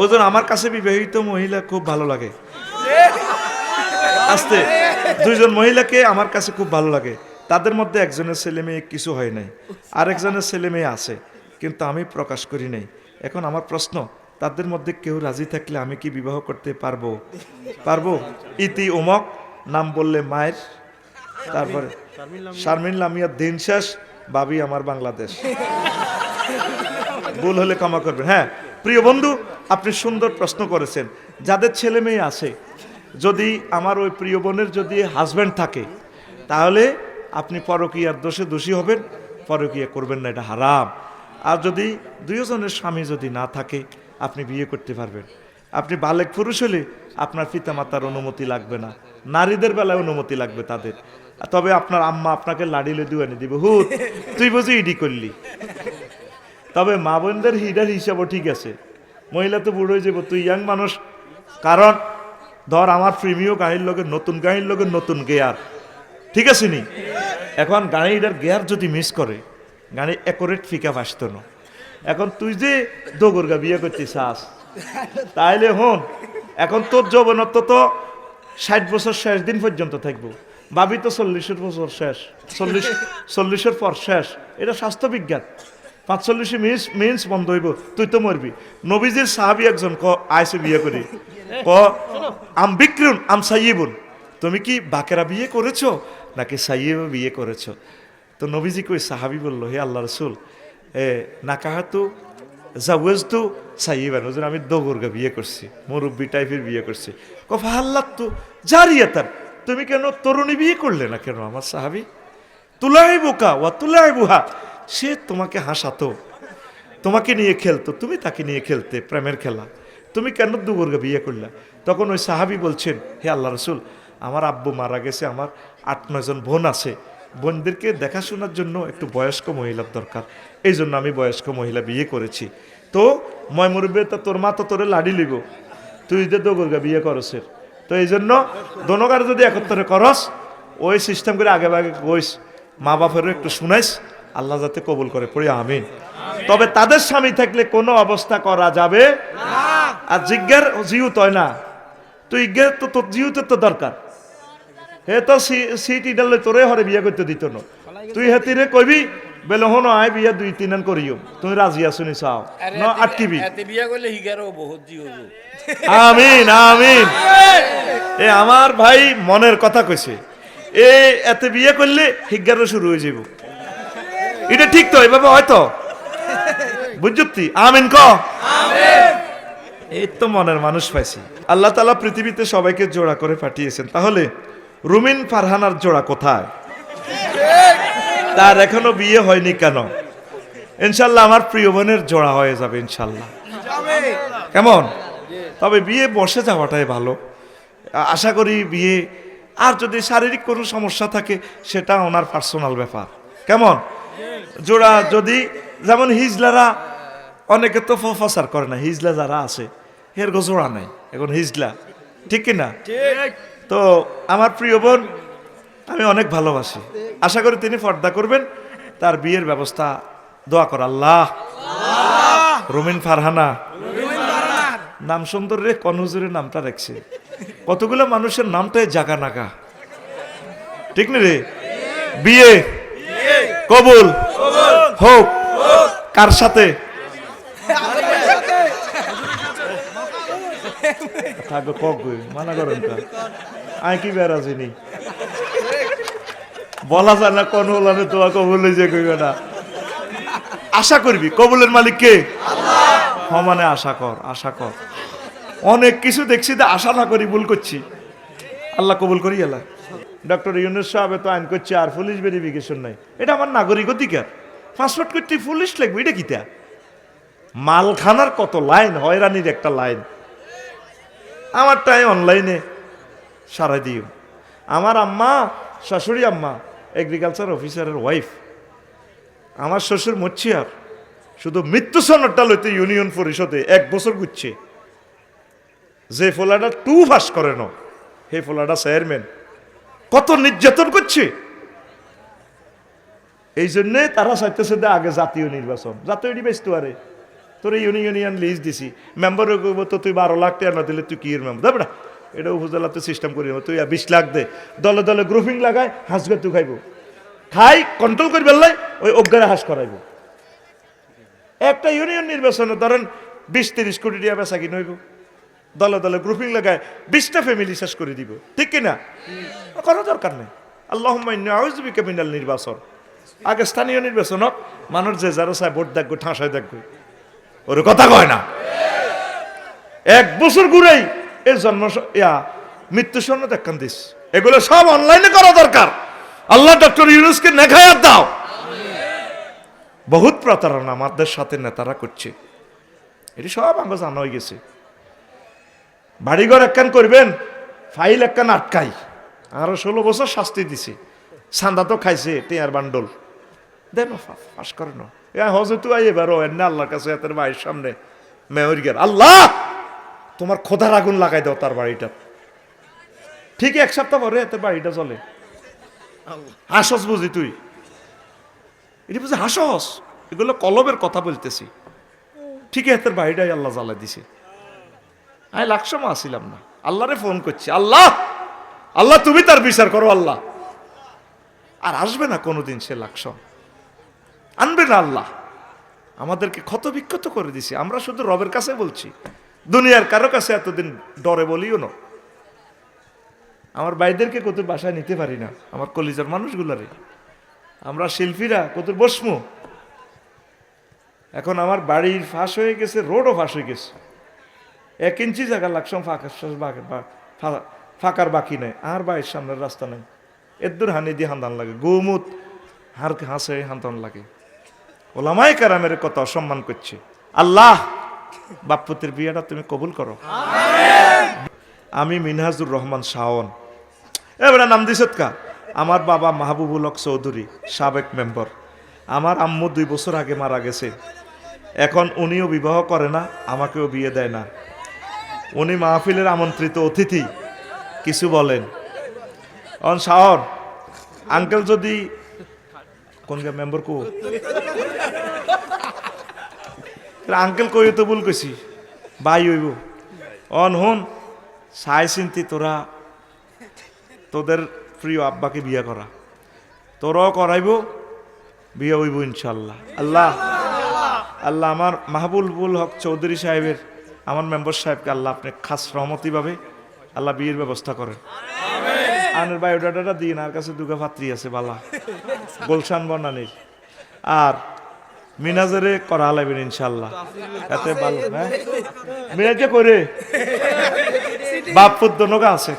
হুজুর আমার কাছে বিবাহিত মহিলা খুব ভালো লাগে। আসতে, দুইজন মহিলাকে আমার কাছে খুব ভালো লাগে। তাদের মধ্যে একজনের ছেলে মেয়ে কিছু হয় নাই। আরেকজনের ছেলে মেয়ে আছে, কিন্তু আমি প্রকাশ করি নাই। এখন আমার প্রশ্ন, তাদের মধ্যে কেউ রাজি থাকলে আমি কি বিবাহ করতে পারব? পারব? ইতি উমক, নাম বললে মায়ের। তারপরে, শারমিন লামিয়া দিন শেষ, বাবি আমার বাংলাদেশ। ভুল হলে ক্ষমা করবেন। হ্যাঁ প্রিয় বন্ধু, আপনি সুন্দর প্রশ্ন করেছেন। যাদের ছেলে মেয়ে আছে, যদি আমার ওই প্রিয় বোনের যদি হাজব্যান্ড থাকে, তাহলে আপনি পরকীয়ার দোষে দোষী হবেন, পরকীয়া করবেন না, এটা হারাম। আর যদি দুইজনের স্বামী যদি না থাকে, আপনি বিয়ে করতে পারবেন। আপনি বালেক পুরুষ হলে আপনার পিতামাতার অনুমতি লাগবে না। নারীদের বেলায় অনুমতি লাগবে তাদের। তবে আপনার আম্মা আপনাকে লাড়িলে দুয়ানি দিবে, হুত, তুই বুঝি ইডি করলি? তবে মা বোনদের হিডার হিসাবও ঠিক আছে। মহিলা তো বুড়ো হয়ে যাব, তুই ইয়াং মানুষ। কারণ, ধর আমার প্রেমীয় গাড়ির লোকের নতুন গাড়ির লোকের নতুন গেয়ার ঠিক আছে নি? এখন গাড়িটার গেয়ার যদি মিস করে, গাড়ি একরেট ফিকা বাসত না। এখন তুই যে দোগরগা বিয়ে করতে চাস তাইলে হন, এখন তোর যৌবনত্ব তো ষাট বছর শেষ দিন পর্যন্ত থাকব। ভাবি তো চল্লিশের বছর শেষ, চল্লিশ, চল্লিশের পর শেষ। এটা স্বাস্থ্য বিজ্ঞান পাঁচচল্লিশে মিনিস মিন্স বন্ধ হইব তুই তো মরবি। নবীজির সাহাবি একজন ক আইসে বিয়ে করি। ক আম বিক্রুন আম সাইবুন তুমি কি বাকেরা বিয়ে করেছ নাকি সাইয়েবা বিয়ে করেছ? তো নবীজি কই সাহাবি বলল হে আল্লাহ রসুল এ নাকাহাতু জাওয়াজ তো সাইয়েবান ওজন আমি দোগরগা বিয়ে করছি মুরব্বী টাইপের বিয়ে করছি। কফা আল্লাহ তো জারিয়াতার তুমি কেন তরুণী বিয়ে করলে না কেন আমার সাহাবি? তুলাই বোকা ওয়া তুলাই বুহা সে তোমাকে হাসাতো, তোমাকে নিয়ে খেলতো, তুমি তাকে নিয়ে খেলতে, প্রেমের খেলা। তুমি কেন দুবর্গা বিয়ে করলা? তখন ওই সাহাবি বলছেন, হে আল্লাহ রসুল, আমার আব্বু মারা গেছে, আমার আট নয়জন বোন আছে। বোনদেরকে দেখাশোনার জন্য একটু বয়স্ক মহিলার দরকার। এই জন্য আমি বয়স্ক মহিলা বিয়ে করেছি। তো ময় মুরব্বে তো তোর মা তো তোরে লাড়ি লিব। তুই যে দোগরগা বিয়ে করসের তো এই জন্য দোনোগার যদি একত্রে করস, ওই সিস্টেম করে আগে আগে কইস মা বাপেরও একটু শুনাইস আল্লাহ যাতে কবুল করে পড়ি আমিন। তবে তাদের স্বামী থাকলে কোনো অবস্থা করা যাবে আর জিজ্ঞার জিউত হয় না। তো ইজ্ঞার তো তোর জিউতের তো দরকার। হে তো সিট ইডালে তোরে হরে বিয়ে করতে দিত না। তুই হেতিরে কইবি বেলে হন আয় বিয়া দুই তিন করিও। তুমি রাজি আসুনি চাও। ন আটকিবি। বিয়া করলে হিগারও বহুত জিও আমিন আমিন। এ আমার ভাই মনের কথা কইছে। এ এতে বিয়ে করলে হিজ্ঞারও শুরু হয়ে যাব এটা ঠিক তো, এভাবে হয়তো বুঝছি আমিন ক? এই তো মনের মানুষ পাইছি। আল্লাহ তালা পৃথিবীতে সবাইকে জোড়া করে পাঠিয়েছেন। তাহলে, রুমিন ফারহানার জোড়া কোথায়? তার এখনও বিয়ে হয়নি কেন? ইনশাল্লাহ আমার প্রিয় বোনের জোড়া হয়ে যাবে, ইনশাল্লাহ। কেমন? তবে বিয়ে বসে যাওয়াটাই ভালো। আশা করি বিয়ে, আর যদি শারীরিক কোনো সমস্যা থাকে, সেটা ওনার পার্সোনাল ব্যাপার। কেমন? জোড়া যদি যেমন হিজলারা অনেকে তো ফসার করে না হিজলা যারা আছে এর জোড়া নাই এখন হিজলা ঠিক কি না তো আমার প্রিয় বোন আমি অনেক ভালোবাসি আশা করি তিনি পর্দা করবেন তার বিয়ের ব্যবস্থা দোয়া কর আল্লাহ। রুমিন ফারহানা। নাম সুন্দর রে কনহুজুরের নামটা রাখছে কতগুলো মানুষের নামটাই জাগা নাগা ঠিক না রে? বিয়ে। কবুল। হোক, কার সাথে? মানা করেন আয় কি বেড়াছিনি বলা যায় না কোন হলানে তোয়া কবুল হয়েছে কইবে না। আশা করবি, কবুলের মালিক কে? হ মানে আশা কর আশা কর। অনেক কিছু দেখছি যে আশা না করি ভুল করছি। আল্লাহ কবুল করি, আল্লাহ। ডক্টর ইউনুস সাহেব তো আইন করছে, আর পুলিশ ভেরিফিকেশন নাই। এটা আমার নাগরিক অধিকার। পাসপোর্ট করতে পুলিশ লাগবে, এটা কিতা মালখানার কত লাইন, হয়রানির একটা লাইন। আমারটাই অনলাইনে সারাই দিও। আমার আম্মা, শাশুড়ি আম্মা এগ্রিকালচার অফিসারের ওয়াইফ আমার শ্বশুর মচ্ছিয়ার। শুধু মৃত্যু সনদটা লইতে ইউনিয়ন পরিষদে এক বছর গুচ্ছে। যে ফোলাটা টু পাস করে না হে ফোলাটা চেয়ারম্যান কত নির্যাতন করছে? এই জন্যে তারা চাইতেছে যে আগে জাতীয় নির্বাচন। জাতীয় নির্বাচন আরে। তোর ইউনিয়ন লিজ দিছি। মেম্বার তো তুই বারো লাখ টাকা না দিলে তুই কি মেম্বার দেবে না এটা উপজেলা তো সিস্টেম করি তুই বিশ লাখ দে। দলে দলে গ্রুপিং লাগায় হাঁস গা তুই খাইব খাই কন্ট্রোল করে বেললাই, ওই অজ্ঞারে হাঁস করাইব। একটা ইউনিয়ন নির্বাচনে ধরেন বিশ তিরিশ কোটি টাকা বেচা কিনে হইব। দলে দলে গ্রুপিং লাগায় বিশটা ফ্যামিলি শেষ করে দিব। ঠিক কিনা করার দরকার নেই। আল্লাহ মিনাল নির্বাচন। আগে স্থানীয় নির্বাচন হোক, মানুষ যে যারা চায় ভোট দেখব ঠাঁসায় দেখব। ওর কথা কয় না। এক বছর ঘুরেই এর জন্ম ইয়া মৃত্যু স্বর্ণ দেখান দিস। এগুলো সব অনলাইনে করা দরকার। আল্লাহ ডক্টর ইউনুসকে নেখায়াত দাও। বহুত প্রতারণা আমাদের সাথে নেতারা করছে। এটি সব আমাকে জানা হয়ে গেছে। বাড়িঘর একখান করবেন ফাইল একখান আটকাই। আরও ষোলো বছর শাস্তি দিছে। সান্দা তো খাইছে টেয়ার বান্ডল। দেন ফাঁস করে না এ হজে তুই আই এবার এনে আল্লাহর কাছে এতের বাড়ির সামনে মেয়র গেল। আল্লাহ! তোমার খোদার আগুন লাগাই দাও তার বাড়িটা। ঠিক এক সপ্তাহ পরে এতে বাড়িটা চলে হাসস বুঝি তুই? এটি বুঝি হাসস? এগুলো কলবের কথা বলতেছি। ঠিক এতের বাড়িটাই আল্লাহ জ্বালা দিছে। আমি লাকসমা আসিলাম না। আল্লাহরে ফোন করছি, আল্লাহ আল্লাহ, তুমি তার বিচার করো, আল্লাহ। আর আসবে না কোনোদিন সে লাকসম আনবে না আল্লাহ। আমাদেরকে ক্ষত বিক্ষত করে দিছে। আমরা শুধু রবের কাছে বলছি, দুনিয়ার কারও কাছে এতদিন ডরে বলিও না। আমার ভাইদেরকে কত বাসায় নিতে পারি না, আমার কলিজার মানুষগুলারে। আমরা শিল্পীরা কত বসমু। এখন আমার বাড়ির ফাঁস হয়ে গেছে, রোডও ফাঁস হয়ে গেছে। এক ইঞ্চি জায়গা লাগসাম ফাঁকার বাকি- বা- ফাঁকার বাকি নেই, আর বাড়ির সামনের রাস্তা নেই। এদ্দুর হানি দিয়ে হান্দান লাগে, গৌমুত হার হাসে হান্তান লাগে। ওলামাই কারামের কত অসম্মান করছে। আল্লাহ বাপ্পতির বিয়েটা তুমি কবুল করো। আমি মিনহাজুর রহমান শাওন। এবারে নাম দিছত কা? আমার বাবা মাহবুবুল হক চৌধুরী, সাবেক মেম্বার। আমার আম্মু দুই বছর আগে মারা গেছে। এখন উনিও বিবাহ করে না, আমাকেও বিয়ে দেয় না। উনি মাহফিলের আমন্ত্রিত অতিথি, কিছু বলেন। অন শাওন আঙ্কেল যদি, কোন মেম্বার কো? আঙ্কেল কই তো ভুল কইছি বাই হইব। অন হন চাই চিন্তি তোরা, তোদের প্রিয় আব্বাকে বিয়ে করা। তোরাও করাইব, বিয়ে হইব ইনশাল্লাহ। আল্লাহ আল্লাহ আমার মাহবুবুল হক চৌধুরী সাহেবের আমার মেম্বার সাহেবকে আল্লাহ আপনি খাস রহমতি ভাবে আল্লাহ বিয়ের ব্যবস্থা করেন। আনের বায়োডাটাটা দিন আর কাছে দুগা পাত্রী আছে বালা। গোলশান বনানির। আর মিনাজারে করা লাগবেন ইনশাল্লাহ এতে ভালো হ্যাঁ? মিনাজে করে। বাপ পুত্র আছে।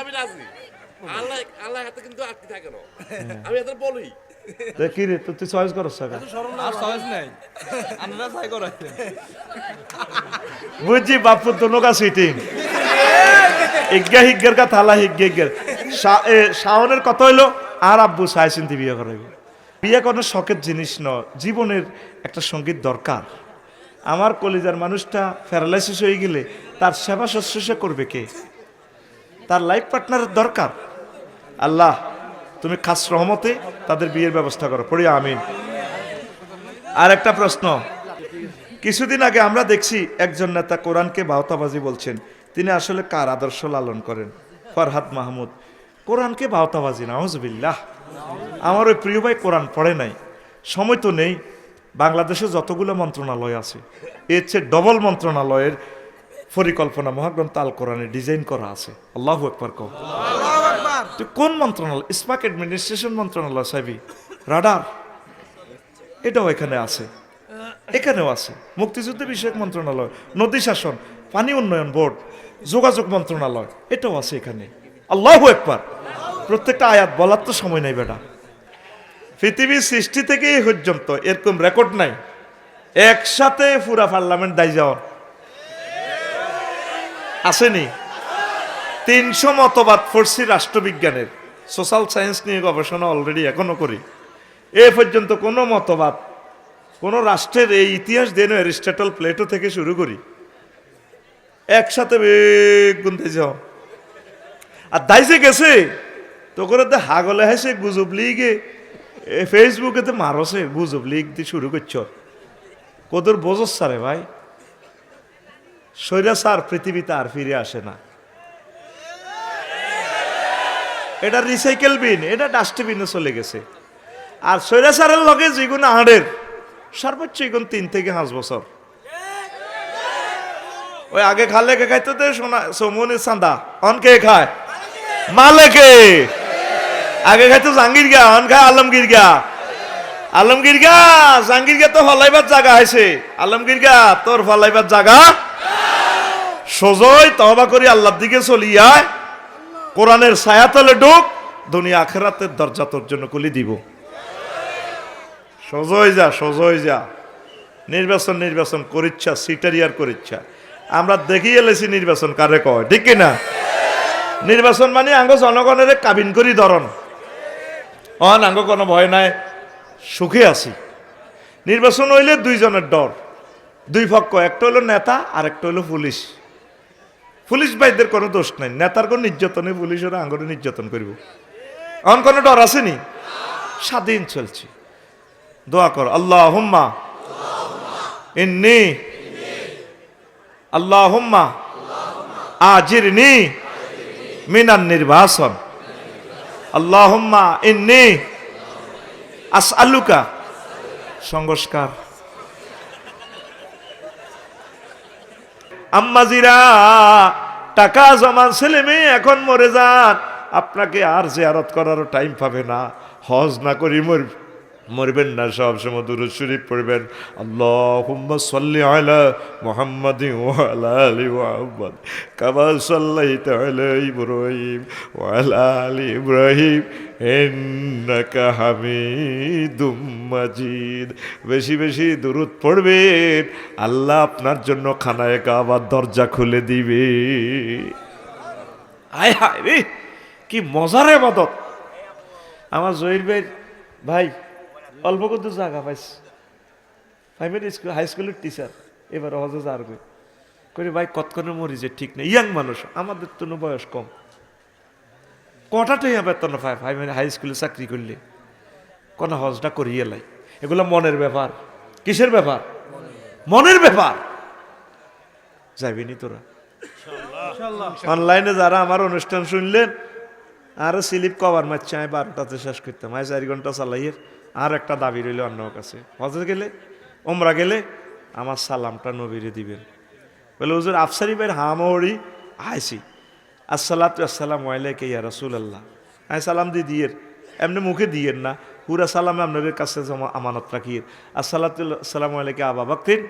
আমি রাজি আল্লাহ আল্লাহ হাতে কিন্তু আটকে থাকে না। আমি হাতে বলি। কি রে তো তুই চয়েস করছ বুঝছি বাপ পুত্র সিটিং ইজ্ঞা হিজ্ঞের কা থালা হিজ্ঞে হিজ্ঞের শাওনের কথা হইল আর আব্বু সাই চিন্তি বিয়ে করাইব। বিয়ে কোনো শখের জিনিস ন জীবনের একটা সংগীত দরকার। আমার কলিজার মানুষটা প্যারালাইসিস হয়ে গেলে তার সেবা শুশ্রূষা করবে কে? তার লাইফ পার্টনারের দরকার। আল্লাহ তুমি খাস রহমতে তাদের বিয়ের ব্যবস্থা করো। পড়ি, আমিন। আর একটা প্রশ্ন। কিছুদিন আগে আমরা দেখছি একজন নেতা কোরআনকে বাহতাবাজি বলছেন। তিনি আসলে কার আদর্শ লালন করেন? ফরহাদ মাহমুদ। কোরআনকে বাহতাবাজি নাহজবিল্লাহ আমার ওই প্রিয় ভাই কোরআন পড়ে নাই। সময় তো নেই। বাংলাদেশে যতগুলো মন্ত্রণালয় আছে, এর চেয়ে ডবল মন্ত্রণালয়ের পরিকল্পনা মহাগ্রন্থ আল কোরআনে ডিজাইন করা আছে। আল্লাহ একবার কও। তুই কোন মন্ত্রণালয়? স্পাক অ্যাডমিনিস্ট্রেশন মন্ত্রণালয় সাহেবি। রাডার। এটাও এখানে আছে। এখানেও আছে। মুক্তিযুদ্ধ বিষয়ক মন্ত্রণালয় নদী শাসন পানি উন্নয়ন বোর্ড যোগাযোগ মন্ত্রণালয় এটাও আছে এখানে। আল্লাহ একবার প্রত্যেকটা আয়াত বলার তো সময় নাই বেটা। পৃথিবীর সৃষ্টি থেকে পর্যন্ত এরকম রেকর্ড নাই। একসাথে পুরা পার্লামেন্ট দায় যাওয়ার। আসেনি। তিনশো মতবাদ ফরসি রাষ্ট্রবিজ্ঞানের সোশ্যাল সায়েন্স নিয়ে গবেষণা অলরেডি এখনও করি। এ পর্যন্ত কোনো মতবাদ, কোনো রাষ্ট্রের এই ইতিহাস দেন অ্যারিস্টটল প্লেটো থেকে শুরু করি। একসাথে বেগ গুনতে যাও। আর দাইসে গেছে, তো করে তো হাগলে হাসে গুজব লিগে ফেসবুকে তো মারসে গুজব লিগ দিয়ে শুরু করছ। কদর বোঝস রে ভাই। স্যার পৃথিবীতে আর ফিরে আসে না। এটা রিসাইকেল বিন এটা ডাস্টবিনে চলে গেছে। আর সৈরা লগে যেগুন আহারের, সর্বোচ্চ এগুন তিন থেকে পাঁচ বছর। ওই আগে খালে কে খাইতো তো সোনা সমনে চান্দা, অন কে খায়? মালেকে আগে খাইতো জাহাঙ্গীর গা অন খায় আলমগীর গা আলমগীর গা জাহাঙ্গীর গা তো ফলাইবার জায়গা হয়েছে আলমগীর গা তোর ফলাইবার জায়গা সোজই তহবা করি, আল্লাহর দিকে চলিয়ায় কোরআনের ছায়াতলে ঢুক দুনিয়া আখেরাতের দরজা তোর জন্য খুলি দিব। সোজই যা সোজই যা। নির্বাচন নির্বাচন করিচ্ছা সিটারিয়ার করিচ্ছা। আমরা দেখি এলেছি নির্বাচন কারে কয়, ঠিক কি না? নির্বাচন মানে আঙ্গ জনগণের কাবিন করি ধরন। অন, আঙ্গ কোনো ভয় নাই, সুখে আছি। নির্বাচন হইলে দুইজনের ডর। দুই পক্ষ, একটা হলো নেতা আর একটা হলো পুলিশ। পুলিশ ভাইদের কোনো দোষ নাই। নেতার কোনো নির্যাতনে পুলিশের আঙ্গরে নির্যাতন করিব। অন কোনো ডর আসেনি স্বাধীন চলছে। দোয়া কর আল্লাহ হুম্মা ইন্নি। আল্লাহ হুম্মা আজিরনি। মিনান নির্বাসন। আল্লাহ হুম্মা ইন্নি। আসআলুকা। সংস্কার। আম্মাজিরা, টাকা জমান ছেলে মেয়ে এখন মরে যান। আপনাকে আর জিয়ারত করারও টাইম পাবে না। হজ না করি মর মরবেন না, সব সময় দুরুদ শরীফ পড়বেন। আল্লাহুম্মা সাল্লি আলা মুহাম্মাদিন ওয়া আলা আলি মুহাম্মাদ, কামা সাল্লাইতা আলা ইব্রাহিম ওয়া আলা আলি ইব্রাহিম, ইন্নাকা হামিদুম মাজিদ। বেশি বেশি দুরুদ পড়বেন, আল্লাহ আপনার জন্য খানায় কাবার দরজা খুলে দিবে। আয় হায় রে, কি মজার মদত আমার জহির ভাই ভাই অল্প কত জায়গা পাইছে? প্রাইমারি স্কুল হাই স্কুলের টিচার এবার হজে যার গই করে ভাই কতক্ষণে মরি যে ঠিক নেই। ইয়াং মানুষ আমাদের তো বয়স কম। কটাটাই বেতন পায় প্রাইমারি হাই স্কুলে চাকরি করলে? কোন হজটা করিয়ে লাই। এগুলো মনের ব্যাপার। কিসের ব্যাপার? মনের ব্যাপার। যাবিনি তোরা। অনলাইনে যারা আমার অনুষ্ঠান শুনলেন আরও স্লিপ কভার মারছে আমি বারোটাতে শেষ করতাম। আমি চারি ঘণ্টা চালাইয়ের। আর একটা দাবি রইল অন্য কাছে। হজে গেলে ওমরা গেলে আমার সালামটা নবীরে দিবেন। বলে, হুজুর, আফসারি ভাইয়ের হামহরি আইসি আসসালাতু আসসালাম আলাইকে ইয়া রাসূল আল্লাহ আমি সালাম দি দিয়ে এমনি মুখে দিয়েন না। পুরা সালামে আপনাদের কাছে জমা আমানত রাখিয়ে আসসালাতু আসসালাম আলাইকে আবা বাকরিন,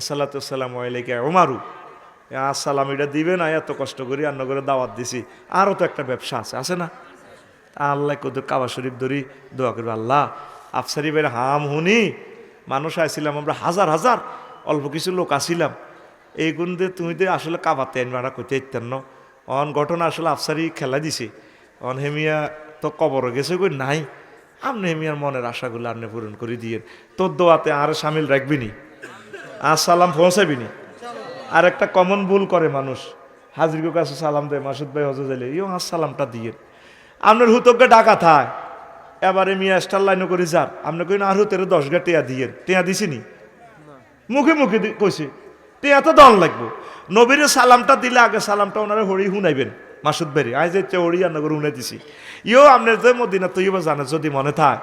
আসসালাতু আসসালাম আলাইকে ওমারু আসসালাম এটা দিবেন, আয় এত কষ্ট করি রান্না করে দাওয়াত দিছি। আরও তো একটা ব্যবসা আছে আছে না? আল্লাহ কত কাবা শরীফ ধরি, দোয়া করবে আল্লাহ। আফসারি ভাইয়ের হাম হুনি, মানুষ আইছিলাম, আমরা হাজার হাজার, অল্প কিছু লোক আসিলাম এই গুণ দিয়ে তুমি তো আসলে কাবাতে আনবাড়া করতে ইত্যান অন ঘটনা আসলে আফসারি খেলা দিছে। অন হেমিয়া তো কবর গেছে কই? নাই। আপনি হেমিয়ার মনের আশাগুলো আপনি পূরণ করে দিয়ে তোর দোয়াতে আর সামিল রাখবিনি আর সালাম পৌঁছাবিনি আর একটা কমন ভুল করে মানুষ। হাজির কাছে সালাম দেয়, মাসুদ ভাই হজে যাইলে ইয়ং আর সালামটা দিয়ে আপনার হুতজ্ঞ ডাকা থায় এবারে মিয়া স্টার লাইনও করে যার। আপনি কই না আর হুতের দশ গা টেয়া দিয়ে টেয়া দিছিনি? মুখে মুখে কইছে, টেয়া তো দন লাগবো। নবীর সালামটা দিলে আগে সালামটা ওনারা হরি শুনাইবেন মাসুদ ভাই আজ যে হরি আর নগর শুনে দিছি ইও আপনার যে মদিনা তুই জানে, যদি মনে থাক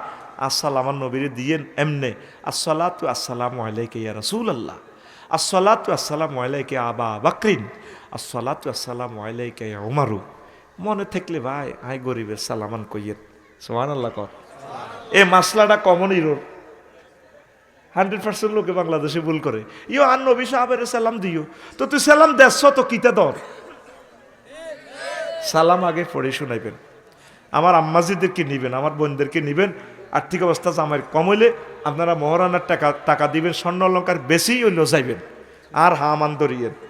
আসসালাম আমার নবীরে দিয়েন এমনে। আসসালাতু আসসালামু আলাইকা ইয়া রাসূলুল্লাহ। আসসালাতু আসসালামু আলাইকা আবা বাকরিন। আসসালাতু আসসালামু আলাইকা ইয়া উমারু। মনে থাকলে ভাই আই গরিবের সালামান কইয়েন। সুবহানাল্লাহ কর। এ মাসলাটা কমন ইরোর হান্ড্রেড পার্সেন্ট লোকে বাংলাদেশে ভুল করে। ইও আর নবী সাহাবের সালাম দিও। তো তুই সালাম দেশ তো কিতে দর? সালাম আগে পড়ে শোনাইবেন। আমার আম্মাজিদেরকে নিবেন, আমার বোনদেরকে নিবেন। আর্থিক অবস্থা আমার কম হইলে আপনারা মহারানার টাকা টাকা দিবেন, স্বর্ণ অলঙ্কার বেশি হইলেও যাইবেন। আর হামান দরিয়েন